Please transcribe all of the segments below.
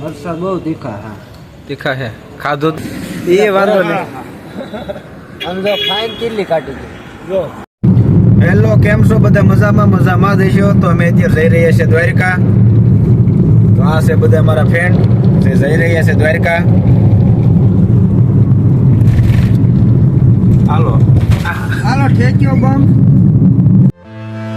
મરસા બહુ તીખા હા. તીખા છે ખાધું એ વાંધો નહીં. આમ જો ફાઇન કેટલી કાઢી જો. હેલો કેમ છો બધા? મજામાં મજામાં દેશો તો અમે અત્યારે જઈ રહ્યા છીએ દ્વારકા. તો આ છે બધા મારા ફ્રેન્ડ જે જઈ રહ્યા છે દ્વારકા. હાલો. હાલો ઠેક્યો બમ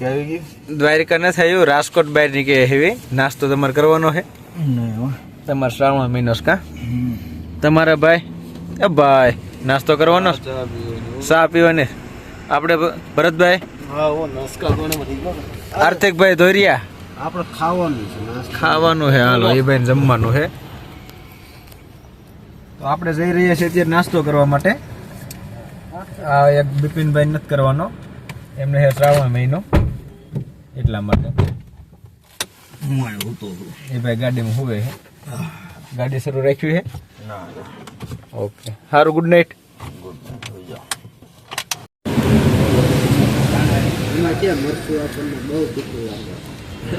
morning Dwarka આવી ગઈ દ્વારકા ન થયું રાજકોટ બહાર નીકળે હેવી. નાસ્તો તમારે કરવાનો છે? તમારે શ્રાવણ મહિનો કા? તમારા ભાઈ? એ ભાઈ નાસ્તો કરવાનો? ચા પીવાની આપણે ભરતભાઈ? હા ઓ નસ્કા કોને મળી ગયો આર્થિકભાઈ ધોરિયા? આપણે ખાવાનું છે ખાવાનું છે હાલો એ ભાઈ જમવાનું છે. તો આપણે જઈ રહ્યા છીએ અત્યારે નાસ્તો કરવા માટે. આ એક બિપિનભાઈ નથી કરવાનો. એમને છે શ્રાવણ મહિનો. એટલા માટે? એ ભાઈ ગાડીમાં હોવે છે ગાડી શરૂ રાખ્યું છે ના ઓકે સારું ગુડ નાઇટ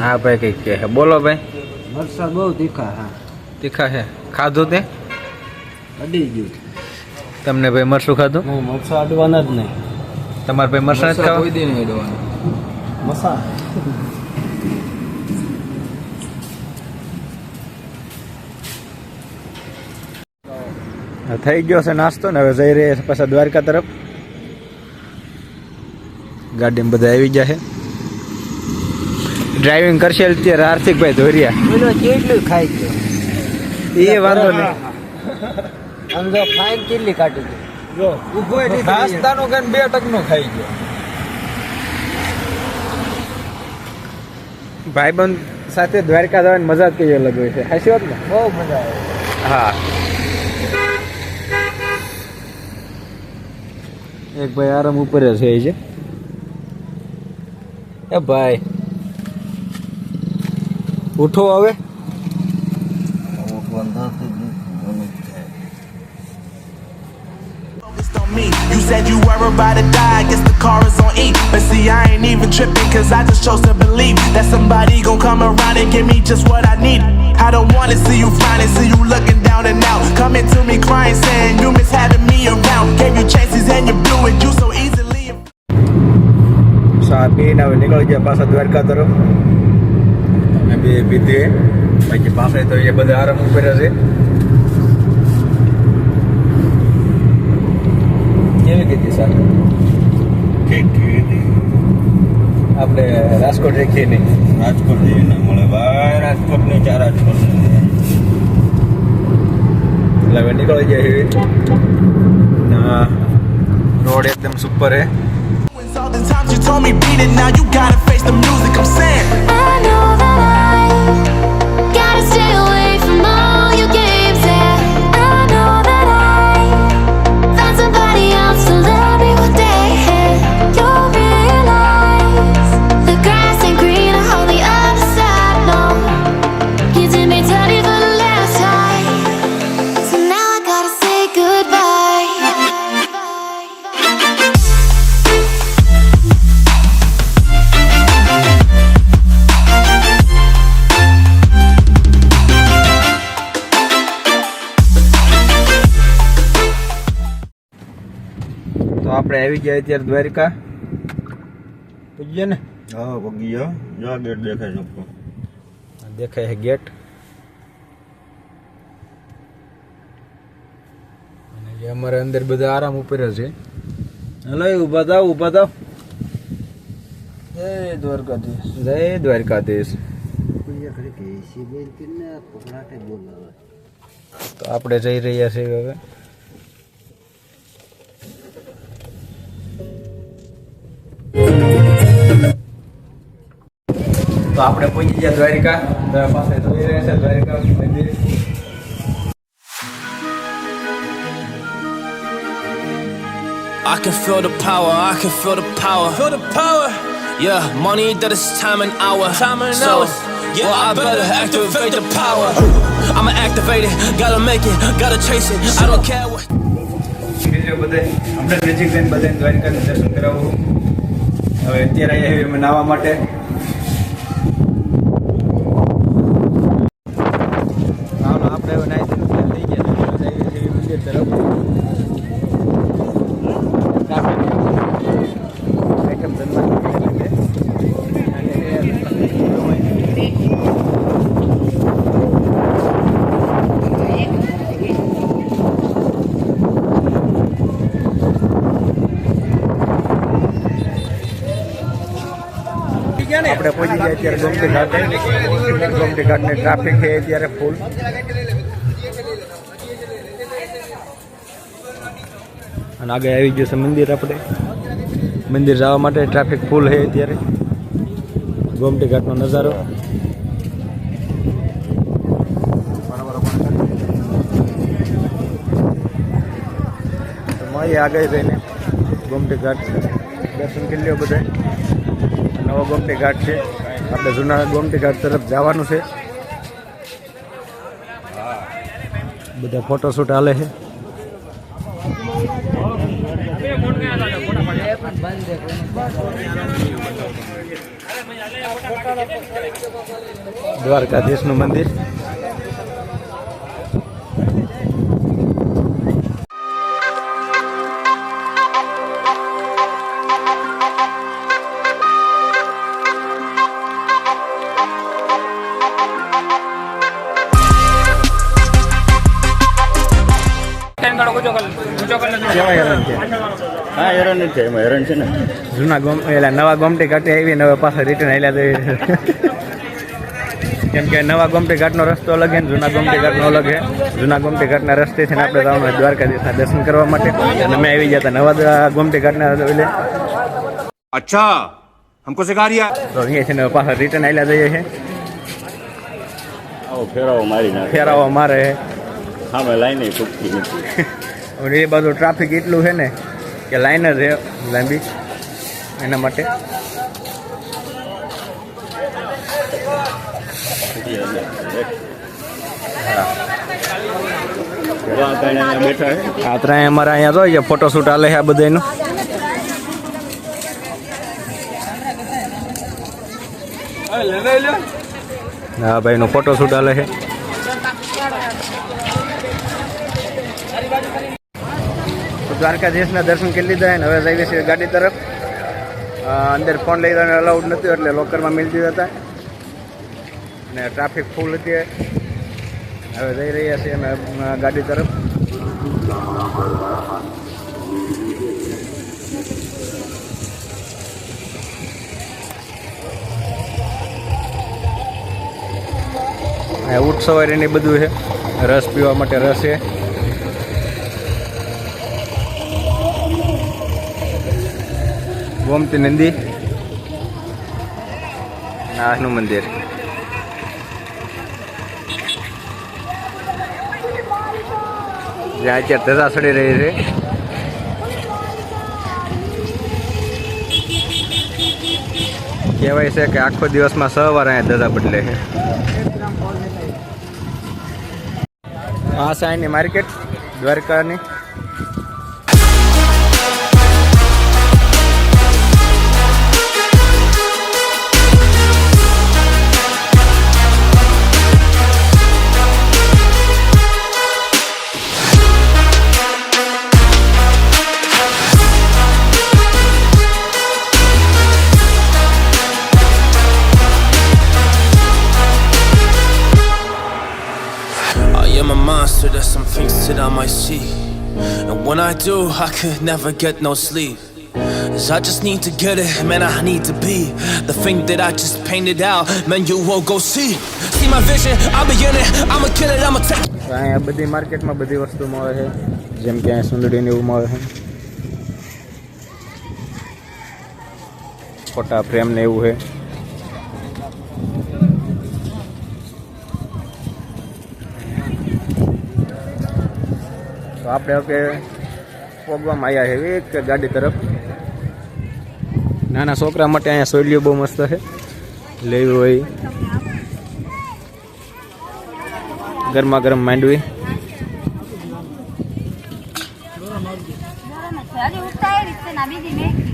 હા ભાઈ કઈ કે બોલો ભાઈ. મરસા બહુ તીખા હા. તીખા છે. ખાધું તે? અડી ગયું. તમને ભાઈ મરસું ખાધું? હું મરસા અડવાના જ નહીં. તમારે ભાઈ મરસા નથી ખાવા? દી નહીં અડવાના. મસા થઈ ગયો છે નાસ્તો ને હવે જઈ રહ્યા છે પાછા દ્વારકા તરફ. ગાડીમાં બધા આવી ગયા છે. ડ્રાઇવિંગ કરશે અત્યારે હાર્દિકભાઈ ધોરિયા. કેટલું ખાઈ ગયો? એ વાંધો નહીં. આમ જો ફાઇન કેટલી કાઢી જો ઊભો નાસ્તાનો કઈ બે ટકનો ખાઈ ગયો. ભાઈબંધ સાથે દ્વારકા જવાની મજા જ કઈ અલગ હોય છે. વાત ને? બહુ મજા આવે. હા. એક ભાઈ આરામ ઉપર જ છે એ છે એ ભાઈ ઉઠો હવે focused on me. You said you were about to die, I guess the car is on E. But see, I ain't even tripping, cause I just chose to believe that somebody gon' come around and give me just what I need. I don't wanna see you finally see you looking down and out. Coming to me crying, saying you miss having me around. Gave you chances and you blew it. You so easily. સાપી ને હવે નીકળી ગયા પાછા દ્વારકા તરફ અમે બે પીધે બાકી બાપરે તો એ બધા આરામ ઉપર છે કેવી કીધી સર આપણે રાજકોટ રેખીએ નહીં રાજકોટ જેવી ના મળે ભાઈ રાજકોટ નહીં ચાર રાજકોટ નહીં 11 kalau aja ini nah road एकदम super है આપણે આવી ગયા અત્યારે દ્વારિકા. પૂજીએ ને? હા પગી જાઓ જો ગેટ દેખાય છે. દેખાય છે ગેટ. અને જે અમારે અંદર બધા આરામ ઉપર છે. હલો ઊભા થાવ ઊભા થાવ જય દ્વારકાધીશ. જય દ્વારકાધીશ. તો આપણે જઈ રહ્યા છીએ હવે. તો આપણે પહોંચી ગયા દ્વારિકા તો પાસે જોઈ રહ્યા છે દ્વારિકા મંદિર I can feel the power, I can feel the power. Feel the power. Yeah, money that is time and hour. Time and so, hours. Yeah, well, I better activate the power. I'ma activate it, gotta make it, gotta chase it. I don't care what. બીજો બધે આપણે નજીક જઈને બધાને દ્વારિકાનું દર્શન કરાવવું હવે અત્યારે અહીંયા અમે નાહવા માટે આપણે પહોંચી જાય અત્યારે ગોમતી ઘાટે ગોમતી ઘાટને ટ્રાફિક છે અત્યારે ફૂલ અને આગળ આવી ગયું છે મંદિર આપણે. મંદિર જવા માટે ટ્રાફિક ફૂલ છે અત્યારે. ગોમતી ઘાટનો નજારો. મળીએ આગળ જઈને ગોમતી ઘાટ દર્શન કરી લ્યો બધા નવો ગોમતી ઘાટ છે. આપણે જૂના ગોમતી ઘાટ તરફ જવાનું છે. બધા ફોટોશૂટ હાલે છે. દ્વારકાધીશનું મંદિર. એમાં હેરાન છે ને જૂના ગોમ એટલે નવા ગોમટી ઘાટે હવે પાછા રિટર્ન આવ્યા તો કેમ કે નવા ગોમટી રસ્તો અલગ છે જૂના ગોમટી ઘાટનો અલગ છે. જૂના ગોમટી ઘાટના રસ્તે છે ને આપણે જવાનું દ્વારકાધીશના દર્શન કરવા માટે. અમે આવી ગયા હતા નવા ગોમટી ઘાટના એટલે અચ્છા હમકો તો અહીંયા છે ને પાછા રિટર્ન આવ્યા જઈએ છે ફેરાવો મારી ફેરાવો મારે. હા મેં લાઈને ચૂકતી નથી. અને એ બાજુ ટ્રાફિક એટલું છે ને કે લાઈન જ રહે લાંબી. એના માટે. આ છે ત્રણે અમારા અહીંયા જોઈએ ફોટોશૂટ આલે છે આ બધાનું હા ભાઈ નો ફોટોશૂટ હાલે છે. દ્વારકાધીશના દર્શન કરી લીધા અને હવે જઈએ છીએ ગાડી તરફ. અંદર ફોન લઈ જવાને અલાઉડ નહોતું એટલે લોકરમાં મિલ દીધા હતા. અને ટ્રાફિક ફૂલ હતી. હવે જઈ રહ્યા છીએ અમે ગાડી તરફ. ઉઠ સવારીને બધું છે. રસ પીવા માટે રસ છે. ગોમતી નંદી. આનું મંદિર. જ્યાં અત્યારે ધજા સડી રહી છે. કહેવાય છે કે આખો દિવસમાં છ વાર અહીંયા ધજા બદલે છે. આ સાઈની માર્કેટ, દ્વારકાની. when I do, I could never get no sleep. Cause I just need to get it, man, I need to be the thing that I just painted out, man, you won't go see. See my vision, I'll be in it, I'ma kill it, I'ma take તો અહીંયા બધી માર્કેટમાં બધી વસ્તુ મળે છે જેમ કે અહીંયા સુંદડીને એવું મળે છે ફોટા ફ્રેમ ને એવું છે તો આપણે હવે પોગવામાં આવ્યા છે. એક ગાડી તરફ. નાના છોકરા માટે અહીંયા સોલિયો બહુ મસ્ત છે. લેવી હોય. ગરમા ગરમ માંડવી. Ali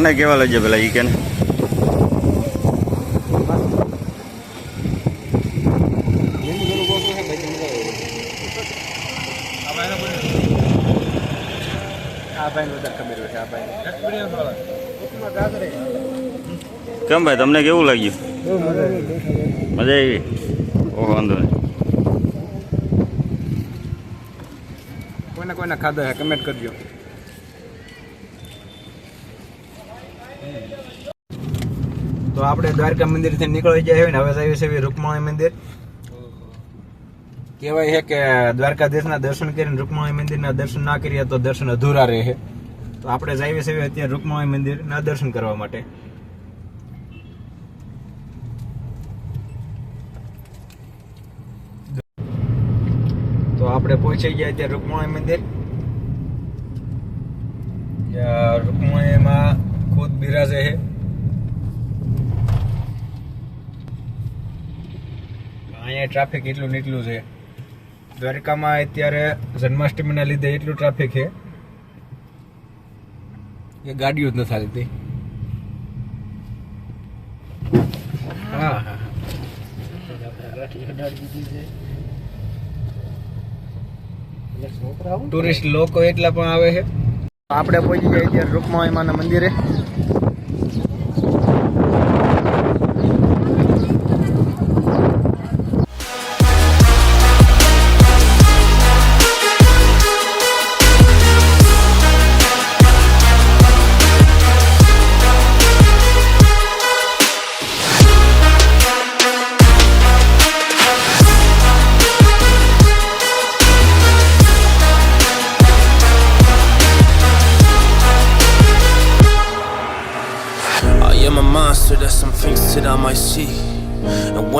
તને કેવા લઈ પેલા ઈ કે કેમ ભાઈ, તમને કેવું લાગ્યું? મજા આવી? ઓહો, વાંધો નહીં. કોઈને કોઈને ખાધા છે કમેન્ટ કરજો. તો આપણે દ્વારકા મંદિરથી નીકળી જાય હોય ને, હવે આવી છે રૂકમણી મંદિર. કહેવાય છે કે દ્વારકાધીશના દર્શન કરીને રૂકમણી મંદિરના દર્શન ના કરીએ તો દર્શન અધૂરા રહે તો આપણે જઈએ છીએ અત્યારે રૂકમણી મંદિરના દર્શન કરવા માટે. તો આપણે પહોંચી ગયા અત્યારે રૂકમણી મંદિર. રૂકમણીમાં ખુદ બિરાજે છે. અહીંયા ટ્રાફિક એટલું ને એટલું છે. દ્વારકામાં અત્યારે જન્માષ્ટમીના લીધે એટલું ટ્રાફિક છે એ ગાડીઓ જ નથી ચાલતી હા. ટુરિસ્ટ લોકો એટલા પણ આવે છે. આપણે પહોંચી જાય ત્યારે એમાં મંદિરે.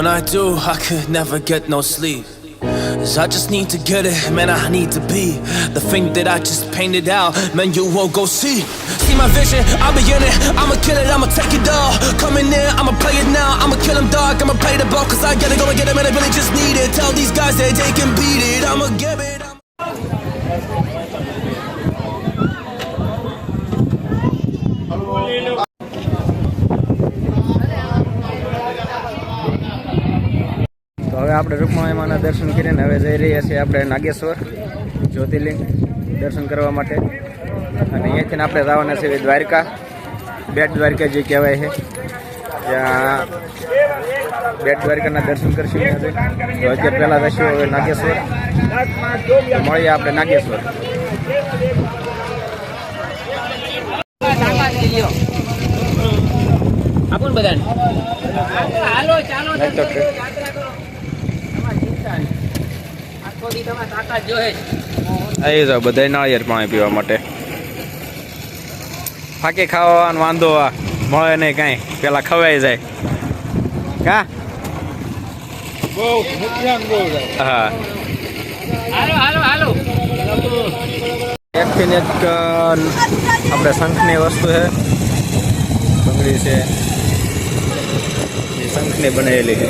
When I do, I could never get no sleep. Cause I just need to get it, man, I need to be the thing that I just painted out, man, you won't go see. See my vision, I'll be in it, I'ma kill it, I'ma take it all. Coming in, I'ma play it now, I'ma kill him dark, I'ma play the ball, cause I gotta go and get it, man, I really just need it. Tell these guys that they can beat it, I'ma give it. I'ma આપણે રૂકમાણીમાના દર્શન કરીને હવે જઈ રહ્યા છીએ આપણે નાગેશ્વર જ્યોતિર્લિંગ દર્શન કરવા માટે. અને અહીંયાથી આપણે જવાના છે દ્વારકા બેટ દ્વારકા જે કહેવાય છે. જ્યાં બેટ દ્વારકાના દર્શન કરશું. ત્યાં જઈને. તો અત્યારે પહેલાં જશું હવે નાગેશ્વર. મળીએ આપણે નાગેશ્વર. આપણ બધાને. હાલો ચાલો. આવી જાઓ બધા નાળિયેર પાણી પીવા માટે. ફાંકી ખાવાનો વાંધો આ મળે નહીં કાંઈ. પેલા ખવાઈ જાય. કા? હા. હાલો હાલો હાલો. એકથી એક આપણે શંખની વસ્તુ છે. બંગડી છે. એ શંખની બનાવેલી છે.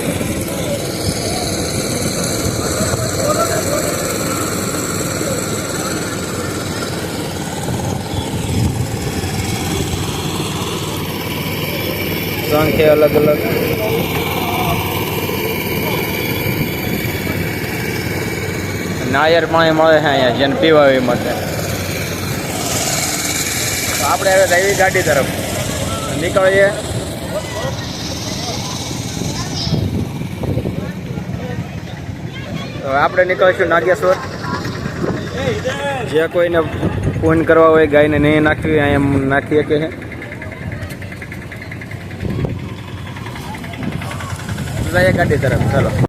શંખ છે અલગ અલગ. નાયર પાણી મળે છે અહીંયા, જેને પીવા એ માટે તો આપણે હવે દૈવી ગાડી તરફ નીકળીએ. આપણે નીકળીશું નાગેશ્વર. જે કોઈને ફોન કરવા હોય ગાયને નહીં નાખવી, અહીંયા નાખી શકે છે જઈએ ગાડી તરફ ચાલો